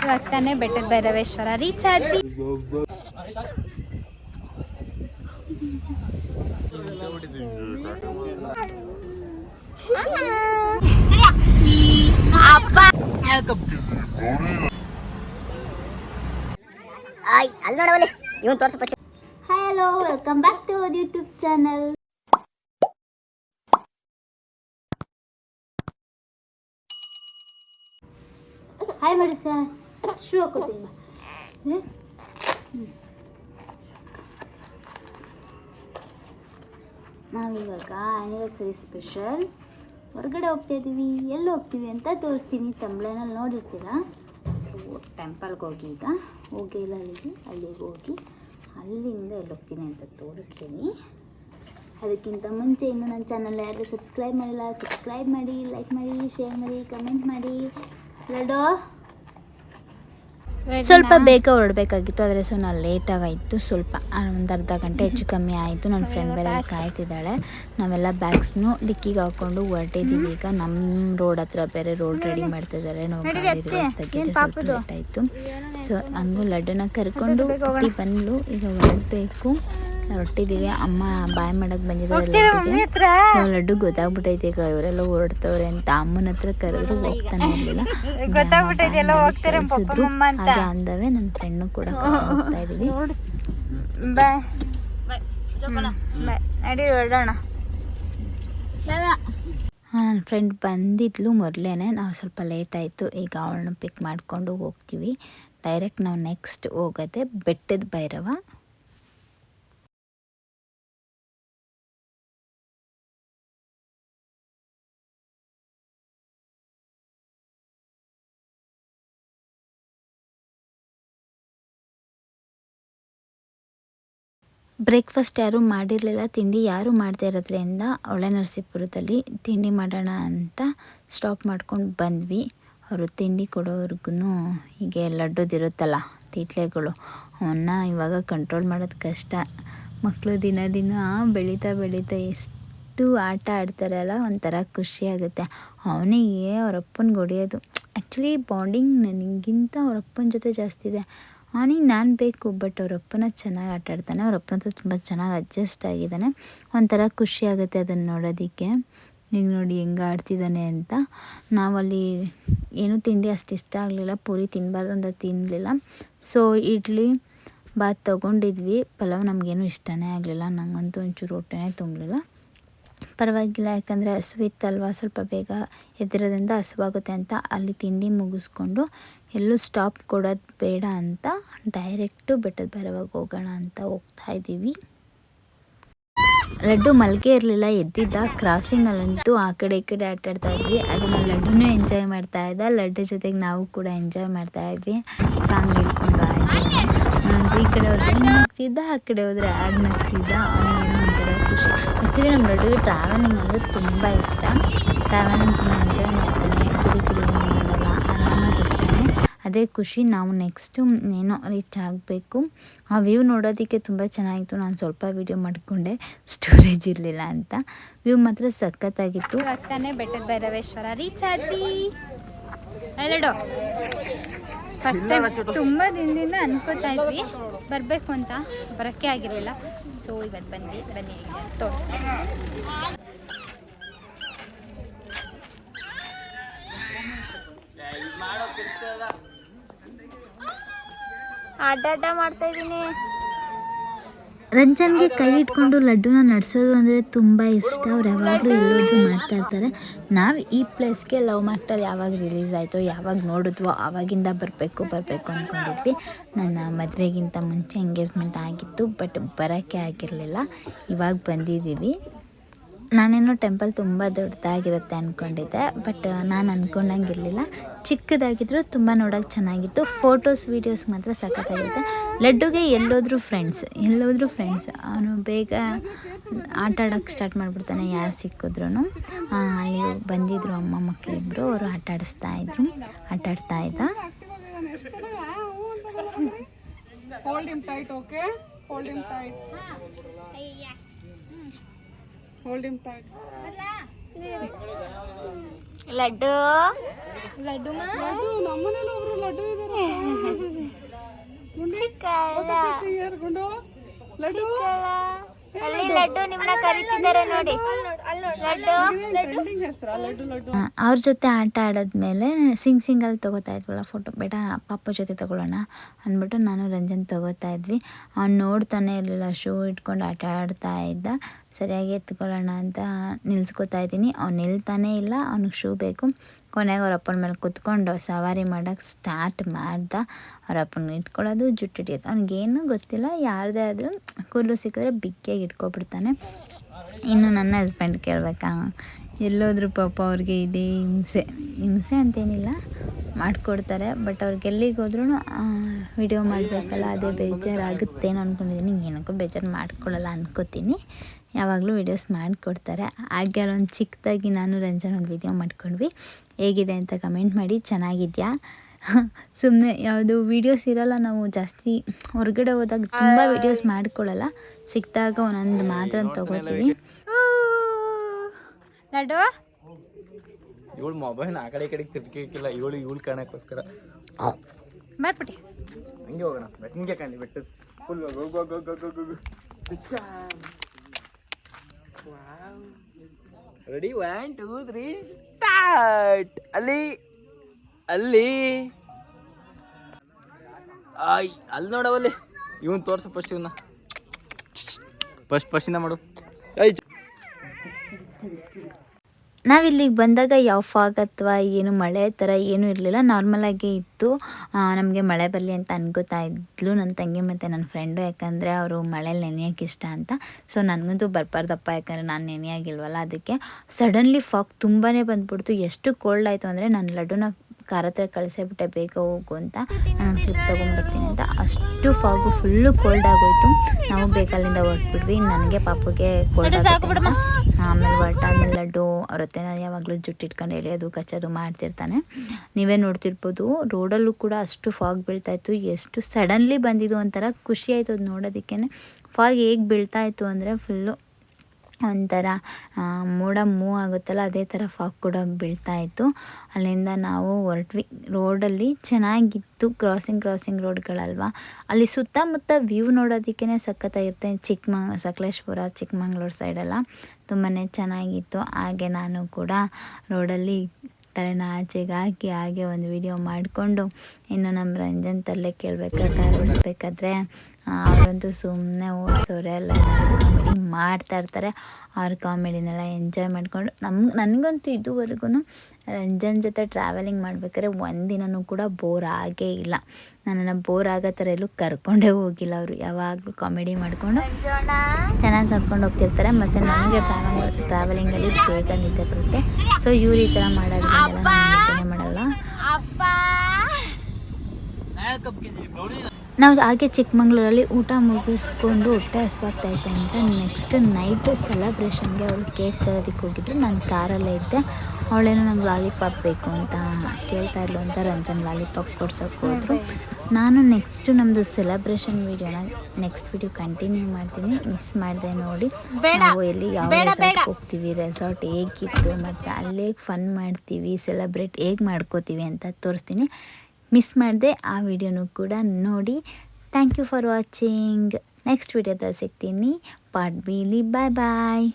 ಇವಾಗ ತಾನೇ ಬೆಟ್ಟದ ಭೈರವೇಶ್ವರ ರೀಚ್ ಆದ್ವಿ hello welcome back to our YouTube channel hi ಮಾಡಿ ಸರ್ ಶೂ ಹಾಕೋತೀನಿ? ಹ್ಮ್. ನಾವಿವಾಗ ಆ್ಯನಿವರ್ಸರಿ ಸ್ಪೆಷಲ್ ಹೊರಗಡೆ ಹೋಗ್ತಾ ಇದ್ದೀವಿ ಎಲ್ಲಿ ಹೋಗ್ತೀವಿ ಅಂತ ತೋರಿಸ್ತೀನಿ ತಮ್ಳನಲ್ಲಿ ನೋಡಿರ್ತೀರಾ? ಸೊ ಟೆಂಪಲ್ಗೆ ಹೋಗಿ ಈಗ ಹೋಗಿ ಇಲ್ಲ ಅಲ್ಲಿಗೆ ಅಲ್ಲಿಗೆ ಹೋಗಿ, ಅಲ್ಲಿಂದ ಎಲ್ಲಿ ಹೋಗ್ತೀನಿ ಅಂತ ತೋರಿಸ್ತೀನಿ. ಅದಕ್ಕಿಂತ ಮುಂಚೆ ಇನ್ನು ನನ್ನ ಚಾನಲ್ ಯಾರು ಸಬ್ಸ್ಕ್ರೈಬ್ ಮಾಡಿಲ್ಲ ಸಬ್ಸ್ಕ್ರೈಬ್ ಮಾಡಿ ಲೈಕ್ ಮಾಡಿ ಶೇರ್ ಮಾಡಿ ಕಮೆಂಟ್ ಮಾಡಿ. ಲಡೋ ಸ್ವಲ್ಪ ಬೇಗ ಹೊರಡಬೇಕಾಗಿತ್ತು ಆದರೆ ಸೊ ನಾನು ಲೇಟಾಗಾಯಿತು ಸ್ವಲ್ಪ ಒಂದು ಅರ್ಧ ಗಂಟೆ ಹೆಚ್ಚು ಕಮ್ಮಿ ಆಯಿತು. ನನ್ನ ಫ್ರೆಂಡ್ ಬೇರೆ ಕಾಯ್ತಿದ್ದಾಳೆ. ನಾವೆಲ್ಲ ಬ್ಯಾಗ್ಸ್ನು ಡಿಕ್ಕಿಗೆ ಹಾಕ್ಕೊಂಡು ಹೊರಟಿದ್ದೀವಿ ಈಗ ನಮ್ಮ ರೋಡ್ ಹತ್ರ ಬೇರೆ ರೋಡ್ ರೆಡಿ ಮಾಡ್ತಿದ್ದಾರೆ. ನಾವು ಗಾಡಿ ಸ್ವಲ್ಪ ಲೇಟ್ ಆಯಿತು. ಸೊ ಹಂಗೂ ಲಡ್ಡನ್ನ ಕರ್ಕೊಂಡು ಬಂದಳು ಬಂದ್ಲು ಈಗ ಹೊರಡಬೇಕು. ಹೊರಟಿದ್ದೀವಿ ಅಮ್ಮ ಬಾಯ್ ಮಾಡಕ್ಕೆ ಬಂದಿದ್ದಾರೆ ಲಡ್ಡು ಗೊತ್ತಾಗ್ಬಿಟ್ಟೈತೆ ಈಗ ಇವರೆಲ್ಲ ಹೊರಡ್ತವ್ರೆ ಅಂತ. ಅಮ್ಮನ ಹತ್ರ ಕರೆದ್ರು ಹೋಗ್ತಾನೆ ಇರಲಿಲ್ಲ ಗೊತ್ತಾಗ್ಬಿಟ್ಟೈತೆ. ಹಾಗೆ ಅಂದವೆ ನನ್ನ ಫ್ರೆಂಡ್ ಕೂಡ ಹೋಗ್ತಾ ಇದೀವಿ ಬಾಯ್. ಬಾಯ್. ನಡಿ ಹೊರಡೋಣ. ನನ್ನ ಫ್ರೆಂಡ್ ಬಂದಿದ್ಲು ಮೊದಲೇನೆ. ನಾವು ಸ್ವಲ್ಪ ಲೇಟ್ ಆಯಿತು. ಈಗ ಅವಳನ್ನ ಪಿಕ್ ಮಾಡಿಕೊಂಡು ಹೋಗ್ತೀವಿ. ಡೈರೆಕ್ಟ್ ನಾವು ನೆಕ್ಸ್ಟ್ ಹೋಗೋದೆ. ಬೆಟ್ಟದ ಭೈರವ. ಬ್ರೇಕ್ಫಾಸ್ಟ್ ಯಾರೂ ಮಾಡಿರಲಿಲ್ಲ, ತಿಂಡಿ ಯಾರೂ ಮಾಡದೇ ಇರೋದ್ರಿಂದ ಒಳೆ ನರಸೀಪುರದಲ್ಲಿ ತಿಂಡಿ ಮಾಡೋಣ ಅಂತ ಸ್ಟಾಪ್ ಮಾಡ್ಕೊಂಡು ಬಂದ್ವಿ. ಅವರು ತಿಂಡಿ ಕೊಡೋರ್ಗು ಹೀಗೆ ಲಡ್ಡುದಿರುತ್ತಲ್ಲ, ತೀಟ್ಲೆಗಳು. ಅವನ್ನ ಇವಾಗ ಕಂಟ್ರೋಲ್ ಮಾಡೋದು ಕಷ್ಟ. ಮಕ್ಕಳು ದಿನ ದಿನ ಬೆಳೀತಾ ಬೆಳೀತಾ ಎಷ್ಟು ಆಟ ಆಡ್ತಾರಲ್ಲ ಒಂಥರ ಖುಷಿ ಆಗುತ್ತೆ. ಅವನಿಗೆ ಅವರಪ್ಪನ ಹೊಡಿಯೋದು. ಆ್ಯಕ್ಚುಲಿ ಬಾಂಡಿಂಗ್ ನನಗಿಂತ ಅವರಪ್ಪನ ಜೊತೆ ಜಾಸ್ತಿ ಇದೆ. ಅವನಿಗೆ ನಾನು ಬೇಕು ಬಟ್ ಅವರಪ್ಪನ ಚೆನ್ನಾಗಿ ಆಟ ಆಡ್ತಾನೆ. ಅವರಪ್ಪನ ಹತ್ರ ತುಂಬ ಚೆನ್ನಾಗಿ ಅಡ್ಜಸ್ಟ್ ಆಗಿದ್ದಾನೆ. ಒಂಥರ ಖುಷಿ ಆಗುತ್ತೆ ಅದನ್ನು ನೋಡೋದಕ್ಕೆ. ಈಗ ನೋಡಿ ಹೆಂಗೆ ಆಡ್ತಿದ್ದಾನೆ ಅಂತ. ನಾವಲ್ಲಿ ಏನೂ ತಿಂಡಿ ಅಷ್ಟು ಇಷ್ಟ ಆಗಲಿಲ್ಲ. ಪೂರಿ ತಿನ್ನಬಾರ್ದು ಅಂತ ತಿನ್ನಲಿಲ್ಲ ಸೊ ಇಡ್ಲಿ ಬಾತ್ ತೊಗೊಂಡಿದ್ವಿ. ಪಲಾವ್ ನಮಗೇನು ಇಷ್ಟನೇ ಆಗಲಿಲ್ಲ. ನನಗಂತೂ ಒಂಚೂರು ಹೊಟ್ಟೆನೇ ತುಂಬಲಿಲ್ಲ. ಪರವಾಗಿಲ್ಲ, ಯಾಕಂದರೆ ಹಸುವಿತ್ತಲ್ವ ಸ್ವಲ್ಪ ಬೇಗ ಎದ್ದಿರೋದ್ರಿಂದ ಹಸುವಾಗುತ್ತೆ ಅಂತ ಅಲ್ಲಿ ತಿಂಡಿ ಮುಗಿಸ್ಕೊಂಡು ಎಲ್ಲೂ ಸ್ಟಾಪ್ ಕೊಡೋದು ಬೇಡ ಅಂತ ಡೈರೆಕ್ಟು ಬೆಟ್ಟದ ಬರವಾಗ ಹೋಗೋಣ ಅಂತ ಹೋಗ್ತಾ ಇದ್ದೀವಿ. ಲಡ್ಡು ಮಲ್ಗೆ ಇರಲಿಲ್ಲ, ಎದ್ದಿದ್ದ ಕ್ರಾಸಿಂಗಲ್ಲಂತೂ ಆ ಕಡೆ ಈ ಕಡೆ ಆಟ ಆಡ್ತಾ ಇದ್ವಿ. ಅದನ್ನು ಎಂಜಾಯ್ ಮಾಡ್ತಾ ಇದ್ದ. ಲಡ್ಡು ಜೊತೆಗೆ ನಾವು ಕೂಡ ಎಂಜಾಯ್ ಮಾಡ್ತಾ ಇದ್ವಿ. ಸಾಂಗ್ ಹೇಳ್ಕೊಂಡು ಒಂದೊಂದು ಈ ಕಡೆ ಹೋದ್ರೆ ನಗ್ತಿದ್ದ, ಆ ಕಡೆ ಹೋದ್ರೆ ಆಗ ನಗ್ತಿದ್ದ? ಅವನಿಗೇನೋ ಒಂಥರ ಖುಷಿ. ಆ್ಯಕ್ಚುಲಿ ನಮ್ಮ ಲಡ್ಡುಗೆ ಟ್ರಾವೆಲಿಂಗ್ ಅಂದರೆ ತುಂಬ ಇಷ್ಟ. ಟ್ರಾವೆಲಿಂಗ್ ತುಂಬ ಎಂಜಾಯ್ ಮಾಡ್ತಾನೆ. ಕಿರಿಕಿರಿ ಅದೇ ಖುಷಿ ನಾವು ನೆಕ್ಸ್ಟು ಏನೋ ರೀಚ್ ಆಗಬೇಕು. ಆ ವ್ಯೂ ನೋಡೋದಕ್ಕೆ ತುಂಬ ಚೆನ್ನಾಗಿತ್ತು. ನಾನು ಸ್ವಲ್ಪ ವೀಡಿಯೋ ಮಾಡಿಕೊಂಡೆ. ಸ್ಟೋರೇಜ್ ಇರಲಿಲ್ಲ ಅಂತ. ವ್ಯೂ ಮಾತ್ರ ಸಖತ್ತಾಗಿತ್ತು. ಅಕ್ಕನೇ ಬೆಟ್ಟದ ಭೈರವೇಶ್ವರ ರೀಚ್ ಆದ್ವಿ. ಫಸ್ಟ್ ಟೈಮ್ ತುಂಬ ದಿನದಿಂದ ಅನ್ಕೋತಾ ಇದ್ವಿ. ಬರಬೇಕು ಅಂತ. ಬರೋಕ್ಕೆ ಆಗಿರಲಿಲ್ಲ. ಸೊ ಇವತ್ತು ಬಂದ್ವಿ. ಬನ್ನಿ, ತೋರಿಸ್ತೀನಿ. ಆಟ ಆಟ ಮಾಡ್ತಾ ಇದ್ದೀನಿ. ರಂಜನ್ಗೆ ಕೈ ಇಟ್ಕೊಂಡು ಲಡ್ಡುನ ನಡೆಸೋದು ಅಂದರೆ ತುಂಬ ಇಷ್ಟ. ಅವ್ರು ಯಾವಾಗಲೂ ಎಲ್ಲೋದ್ರೂ ಮಾಡ್ತಾ ಇರ್ತಾರೆ. ನಾವು ಈ ಪ್ಲೇಸ್ಗೆ ಲವ್ ಮ್ಯಾಕ್ಟಲ್ಲಿ ಯಾವಾಗ ರಿಲೀಸ್ ಆಯಿತು ಯಾವಾಗ ನೋಡಿದ್ವೋ ಆವಾಗಿಂದ ಬರಬೇಕು ಬರಬೇಕು ಅಂದ್ಕೊಂಡಿದ್ವಿ ನನ್ನ ಮದುವೆಗಿಂತ ಮುಂಚೆ ಎಂಗೇಜ್ಮೆಂಟ್ ಆಗಿತ್ತು ಬಟ್ ಬರೋಕ್ಕೆ ಆಗಿರಲಿಲ್ಲ. ಇವಾಗ ಬಂದಿದ್ದೀವಿ. ನಾನೇನೋ ಟೆಂಪಲ್ ತುಂಬ ದೊಡ್ಡದಾಗಿರುತ್ತೆ ಅಂದ್ಕೊಂಡಿದ್ದೆ ಬಟ್ ನಾನು ಅಂದ್ಕೊಂಡಂಗಿರಲಿಲ್ಲ ಚಿಕ್ಕದಾಗಿದ್ದರೂ ಚಿಕ್ಕದಾಗಿದ್ರು ತುಂಬ ನೋಡೋಕೆ ಚೆನ್ನಾಗಿತ್ತು. ಫೋಟೋಸ್ ವೀಡಿಯೋಸ್ ಮಾತ್ರ ಸಖತ್ತಾಗಿರುತ್ತೆ. ಲಡ್ಡುಗೆ ಎಲ್ಲೋದ್ರೂ ಫ್ರೆಂಡ್ಸ್ ಎಲ್ಲೋದ್ರೂ ಫ್ರೆಂಡ್ಸ್ ಅವನು ಬೇಗ ಆಟ ಆಡೋಕ್ಕೆ ಸ್ಟಾರ್ಟ್ ಮಾಡಿಬಿಡ್ತಾನೆ ಯಾರು ಸಿಕ್ಕಿದ್ರು ಅಲ್ಲಿ ಬಂದಿದ್ದರು ಅಮ್ಮ ಮಕ್ಕಳಿಬ್ಬರು ಅವರು ಆಟ ಆಡಿಸ್ತಾ ಇದ್ರು ಆಟ ಆಡ್ತಾ ಇದ್ದ. Hold him tight, laddu. Laddu Laddu ನಮ್ಮನೇಲಿ ಒಬ್ರು ಲಡ್ಡು ಇದ್ದಾರೆ ಲಡ್ಡು. ಲಡ್ಡು. ನಿಮ್ಮನ್ನ ಕರಿತಿದ್ದಾರೆ ನೋಡಿ. ಲಡ್ಡು. ಟ್ರೆಂಡಿಂಗ್ ಹೆಸರಾ? ಲಡ್ಡು ಲಡ್ಡು. ಅವ್ರ ಜೊತೆ ಆಟ ಆಡೋದ್ಮೇಲೆ ಸಿಂಗ್ ಸಿಂಗಲ್ಲಿ ತೊಗೋತಾ ಇದ್ವಲ್ಲ ಫೋಟೋ ಬೇಟ ಪಾಪ ಜೊತೆ ತಗೊಳ್ಳೋಣ ಅಂದ್ಬಿಟ್ಟು ನಾನು ರಂಜನ್ ತಗೋತಾ ಇದ್ವಿ. ಅವ್ನು ನೋಡ್ತಾನೆ ಇರಲಿಲ್ಲ ಶೂ ಇಟ್ಕೊಂಡು ಆಟ ಆಡ್ತಾ ಇದ್ದ. ಸರಿಯಾಗಿ ಎತ್ಕೊಳ್ಳೋಣ ಅಂತ ನಿಲ್ಸ್ಕೊತಾ ಇದ್ದೀನಿ. ಅವ್ನು ನಿಲ್ತಾನೇ ಇಲ್ಲ ಅವ್ನಿಗೆ ಶೂ ಬೇಕು. ಕೊನೆಗೆ ಅವ್ರ ಅಪ್ಪನ ಮೇಲೆ ಕುತ್ಕೊಂಡು ಸವಾರಿ ಮಾಡೋಕ್ಕೆ ಸ್ಟಾರ್ಟ್ ಮಾಡ್ದ. ಅವ್ರ ಅಪ್ಪನ ಇಟ್ಕೊಳ್ಳೋದು ಜುಟ್ಟು ಹಿಡಿಯೋದು. ಅವ್ನಿಗೇನು ಗೊತ್ತಿಲ್ಲ ಯಾರದೇ ಆದರೂ ಕೂದಲು ಸಿಕ್ಕಿದ್ರೆ ಬಿಕ್ಕಿಯಾಗಿ ಇಟ್ಕೊಬಿಡ್ತಾನೆ. ಇನ್ನು ನನ್ನ ಹಸ್ಬೆಂಡ್ ಕೇಳಬೇಕಾ? ಎಲ್ಲೋದ್ರು ಪಾಪ ಅವ್ರಿಗೆ ಇದೇ ಹಿಂಸೆ. ಹಿಂಸೆ ಅಂತೇನಿಲ್ಲ, ಮಾಡಿಕೊಡ್ತಾರೆ. ಬಟ್ ಅವ್ರಿಗೆ ಎಲ್ಲಿಗೆ ಹೋದ್ರೂ ವಿಡಿಯೋ ಮಾಡಬೇಕಲ್ಲ, ಅದೇ ಬೇಜಾರಾಗುತ್ತೇನೋ ಅಂದ್ಕೊಂಡಿದ್ದೀನಿ ಏನಕ್ಕೂ ಬೇಜಾರು ಮಾಡ್ಕೊಳ್ಳಲ್ಲ ಅನ್ಕೋತೀನಿ. ಯಾವಾಗಲೂ ವೀಡಿಯೋಸ್ ಮಾಡಿಕೊಡ್ತಾರೆ. ಹಾಗೆ ಅಲ್ಲೊಂದು ಚಿಕ್ಕದಾಗಿ ನಾನು ರಂಜನ್ ಒಂದು ವಿಡಿಯೋ ಮಾಡ್ಕೊಂಡ್ವಿ. ಹೇಗಿದೆ ಅಂತ ಕಮೆಂಟ್ ಮಾಡಿ. ಚೆನ್ನಾಗಿದೆಯಾ? ಸುಮ್ಮನೆ ಯಾವುದು ವೀಡಿಯೋಸ್ ಇರಲ್ಲ ನಾವು ಜಾಸ್ತಿ ಹೊರಗಡೆ ಹೋದಾಗ ತುಂಬ ವೀಡಿಯೋಸ್ ಮಾಡ್ಕೊಳ್ಳಲ್ಲ. ಸಿಕ್ಕಿದಾಗ ಒಂದೊಂದು ಮಾತ್ರ ತೊಗೋತೀವಿ. ಲಡ್ಡು ಇವಳು ಮೊಬೈಲ್ ಆ ಕಡೆ ಈ ಕಡೆಗೆ ತಿರ್ಗಿಕ್ಕಿಲ್ಲ ಇವಳು ಇವಳು ಕಾಣಕ್ಕೋಸ್ಕರ ಬರ್ಬಿಟ್ಟಿ ಹಂಗೆ ಹೋಗೋಣ. ಬೆಟ್ಟಂಗೆ ಕಾಣಿ ಬಿಟ್ಟು. ಫುಲ್ ಹೋಗು ಹೋಗು ಹೋಗು ಹೋಗು ಹೋಗು ready one two three start ಅಲ್ಲಿ ಅಲ್ಲಿ. ಆಯ್, ಅಲ್ಲಿ ನೋಡವಲ್ಲಿ ಇವನ್ ತೋರ್ಸು ಫಸ್ಟ್ ಇವನ್ನ ಫಸ್ಟ್ ಫಸ್ಟಿಂದ ಮಾಡು. ನಾವಿಲ್ಲಿಗೆ ಬಂದಾಗ ಯಾವ ಫಾಗ್ ಅಥವಾ ಏನು ಮಳೆ ಥರ ಏನೂ ಇರಲಿಲ್ಲ. ನಾರ್ಮಲಾಗೇ ಇತ್ತು. ನಮಗೆ ಮಳೆ ಬರಲಿ ಅಂತ ಅನ್ಕೋತಾ ಇದ್ಲು ನನ್ನ ತಂಗಿ ಮತ್ತು ನನ್ನ ಫ್ರೆಂಡು ಯಾಕಂದರೆ ಅವರು ಮಳೆ ನೆನೆಯೋಕೆ ಇಷ್ಟ ಅಂತ. ಸೊ ನನಗಂತೂ ಬರಬಾರ್ದಪ್ಪ. ಯಾಕಂದರೆ ನಾನು ನೆನೆಯಾಗಿಲ್ವಲ್ಲ ಅದಕ್ಕೆ ಸಡನ್ಲಿ ಫಾಗ್ ತುಂಬಾ ಬಂದ್ಬಿಡ್ತು. ಎಷ್ಟು ಕೋಲ್ಡ್ ಆಯಿತು ಅಂದರೆ ನನ್ನ ಲಡ್ಡುನ ಕಾರ್ ಹತ್ರ ಕಳಿಸೇಬಿಟ್ಟೆ ಬೇಗ ಹೋಗು ಅಂತ ನಾನು ಕ್ಲಿಪ್ ತೊಗೊಂಡ್ಬರ್ತೀನಿ ಅಂತ. ಅಷ್ಟು ಫಾಗು ಫುಲ್ಲು ಕೋಲ್ಡ್ ಆಗೋಯ್ತು. ನಾವು ಬೇಕಲ್ಲಿಂದ ಹೊರಟ್ಬಿಟ್ವಿ. ನನಗೆ ಪಾಪಗೆ ಕೋಲ್ಡ್ ಆಮೇಲೆ ಹೊರಟಾದ್ಮೇಲೆ ಲಡ್ಡು ಅವ್ರ ಹತ್ರ ಯಾವಾಗಲೂ ಜುಟ್ಟು ಇಟ್ಕೊಂಡು ಎಳೆಯೋದು ಕಚ್ಚೋದು ಮಾಡ್ತಿರ್ತಾನೆ. ನೀವೇ ನೋಡ್ತಿರ್ಬೋದು ರೋಡಲ್ಲೂ ಕೂಡ ಅಷ್ಟು ಫಾಗ್ ಬೀಳ್ತಾ ಇತ್ತು. ಎಷ್ಟು ಸಡನ್ಲಿ ಬಂದಿದ್ದು ಒಂಥರ ಖುಷಿ ಆಯಿತು ಅದು ನೋಡೋದಕ್ಕೇ ಫಾಗ್ ಹೇಗೆ ಬೀಳ್ತಾ ಇತ್ತು ಅಂದರೆ ಫುಲ್ಲು ಒಂಥರ ಮೋಡ ಮೂವ್ ಆಗುತ್ತಲ್ಲ, ಅದೇ ಥರ ಫಾಗ್ ಕೂಡ ಬೀಳ್ತಾ ಇತ್ತು. ಅಲ್ಲಿಂದ ನಾವು ಹೊರಟ್ವಿ. ರೋಡಲ್ಲಿ ಚೆನ್ನಾಗಿತ್ತು ಕ್ರಾಸಿಂಗ್ ಕ್ರಾಸಿಂಗ್ ರೋಡ್ಗಳಲ್ವಾ. ಅಲ್ಲಿ ಸುತ್ತಮುತ್ತ ವ್ಯೂ ನೋಡೋದಕ್ಕೇ ಸಖತ್ತಾಗಿರುತ್ತೆ ಚಿಕ್ಕಮ ಸಕಲೇಶ್ಪುರ, ಚಿಕ್ಕಮಂಗ್ಳೂರು ಸೈಡೆಲ್ಲ ತುಂಬಾ ಚೆನ್ನಾಗಿತ್ತು. ಹಾಗೆ ನಾನು ಕೂಡ ರೋಡಲ್ಲಿ ತಲೆನ ಆಚೆಗೆ ಹಾಕಿ ಹಾಗೆ ಒಂದು ವಿಡಿಯೋ ಮಾಡಿಕೊಂಡು, ಇನ್ನು ನಮ್ಮ ರಂಜನ್ ತಲೆ ಕೇಳಬೇಕಾದ್ರೆ ಕಾರ್ ಅವರಂತೂ ಸುಮ್ಮನೆ ಓಡಿಸೋರೆ ಎಲ್ಲ ಕಾಮಿಡಿ ಮಾಡ್ತಾ ಇರ್ತಾರೆ, ಅವ್ರ ಕಾಮಿಡಿನೆಲ್ಲ ಎಂಜಾಯ್ ಮಾಡಿಕೊಂಡು ನಮ್ಗೆ ನನಗಂತೂ ಇದುವರೆಗೂ ರಂಜನ್ ಜೊತೆ ಟ್ರಾವೆಲಿಂಗ್ ಮಾಡ್ಬೇಕಾದ್ರೆ ಒಂದಿನೂ ಕೂಡ ಬೋರ್ ಆಗೇ ಇಲ್ಲ. ನನ್ನನ್ನು ಬೋರ್ ಆಗೋ ಥರ ಎಲ್ಲೂ ಕರ್ಕೊಂಡೇ ಹೋಗಿಲ್ಲ ಅವರು. ಯಾವಾಗಲೂ ಕಾಮಿಡಿ ಮಾಡಿಕೊಂಡು ಚೆನ್ನಾಗಿ ಕರ್ಕೊಂಡು ಹೋಗ್ತಿರ್ತಾರೆ. ಮತ್ತು ನನಗೆ ಟ್ರಾವೆಲ್ ಟ್ರಾವೆಲಿಂಗಲ್ಲಿ ಬೇಗ ನಿದ್ದೆ ಬರುತ್ತೆ. ಸೊ ಇವ್ರು ಈ ಥರ ಮಾಡೋದ್ರಿಂದೆಲ್ಲ ನಾನು ಮಾಡಲ್ಲ. ನಾವು ಹಾಗೆ ಚಿಕ್ಕಮಂಗ್ಳೂರಲ್ಲಿ ಊಟ ಮುಗಿಸ್ಕೊಂಡು ಹೊಟ್ಟೆ ಹಸ್ವಾಗ್ತಾ ಇತ್ತು ಅಂತ ನೆಕ್ಸ್ಟ್ ನೈಟ್ ಸೆಲೆಬ್ರೇಷನ್ಗೆ ಅವರು ಕೇಕ್ ತರೋದಕ್ಕೆ ಹೋಗಿದ್ರು. ನಾನು ಕಾರಲ್ಲೇ ಇದ್ದೆ. ಅವಳೇನೋ ನಂಗೆ ಲಾಲಿಪಾಪ್ ಬೇಕು ಅಂತ ಕೇಳ್ತಾ ಇದ್ಲು ಅಂತ ರಂಜನ್ ಲಾಲಿಪಾಪ್ ಕೊಡ್ಸೋಕೆ ಹೋದ್ರು. ನಾನು ನೆಕ್ಸ್ಟ್ ನಮ್ಮದು ಸೆಲೆಬ್ರೇಷನ್ ವಿಡಿಯೋನ ನೆಕ್ಸ್ಟ್ ವಿಡಿಯೋ ಕಂಟಿನ್ಯೂ ಮಾಡ್ತೀನಿ. ಮಿಸ್ ಮಾಡಿದೆ ನೋಡಿ. ನಾವು ಎಲ್ಲಿ ಯಾವ ರೆಸಾರ್ಟ್ಗೆ ಹೋಗ್ತೀವಿ? ರೆಸಾರ್ಟ್ ಹೇಗಿತ್ತು? ಮತ್ತು ಅಲ್ಲೇ ಫನ್ ಮಾಡ್ತೀವಿ ಸೆಲೆಬ್ರೇಟ್ ಹೇಗೆ ಮಾಡ್ಕೋತೀವಿ ಅಂತ ತೋರಿಸ್ತೀನಿ. ಮಿಸ್ ಮಾಡಿದೆ ಆ ವಿಡಿಯೋನು ಕೂಡ ನೋಡಿ. Thank you for watching next ವಿಡಿಯೋದಲ್ಲಿ ಸಿಗ್ತೀನಿ. ಪಾಟ್ ಬಿಲಿ ಬಾಯ್ ಬಾಯ್